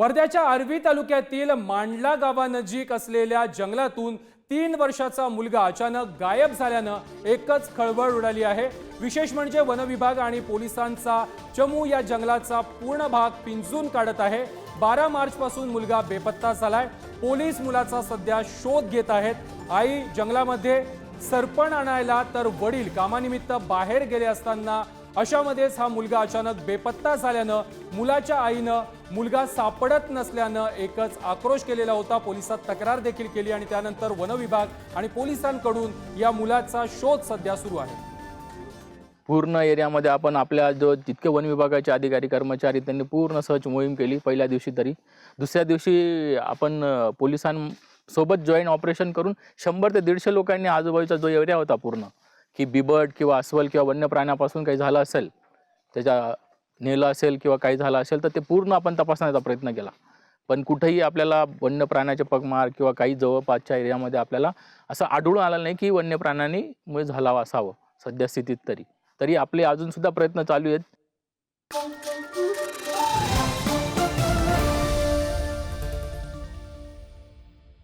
वर्ध्याच्या आर्वी तालुक्यातील मांडला गावानजीक असलेल्या जंगलातून तीन वर्षाचा मुलगा अचानक गायब झाल्यानं एकच खळबळ उडाली आहे. विशेष म्हणजे वनविभाग आणि पोलिसांचा चमू या जंगलाचा पूर्ण भाग पिंजून काढत आहे. बारा मार्चपासून मुलगा बेपत्ता झालाय. पोलीस मुलाचा सध्या शोध घेत आहेत. आई जंगलामध्ये सरपण आणायला तर वडील कामानिमित्त बाहेर गेले असताना अशामध्येच हा मुलगा अचानक बेपत्ता झाल्यानं मुलाच्या आईनं मुलगा सापडत नसल्यानं एकच आक्रोश केलेला होता. पोलिसात तक्रार देखील केली आणि त्यानंतर वनविभाग आणि पोलिसांकडून या मुलाचा शोध सध्या सुरू आहे. पूर्ण एरियामध्ये आपण आपल्या जो जितके वन विभागाचे अधिकारी कर्मचारी त्यांनी पूर्ण सर्च मोहीम केली पहिल्या दिवशी तरी. दुसऱ्या दिवशी आपण पोलिसांसोबत जॉईंट ऑपरेशन करून शंभर ते दीडशे लोकांनी आजूबाजूचा जो एरिया होता पूर्ण की बिबट किंवा अस्वल किंवा वन्य प्राण्यापासून काही झालं असेल त्याच्या नेलं असेल किंवा काही झालं असेल तर ते पूर्ण आपण तपासण्याचा प्रयत्न केला. पण कुठेही आपल्याला वन्य प्राण्याचे पगमार किंवा काही जवळपासच्या एरियामध्ये आपल्याला असं आढळून आलं नाही की वन्य प्राण्यांनी मुळे झाला असावं सद्यस्थितीत तरी. तरी आपले अजूनसुद्धा प्रयत्न चालू आहेत.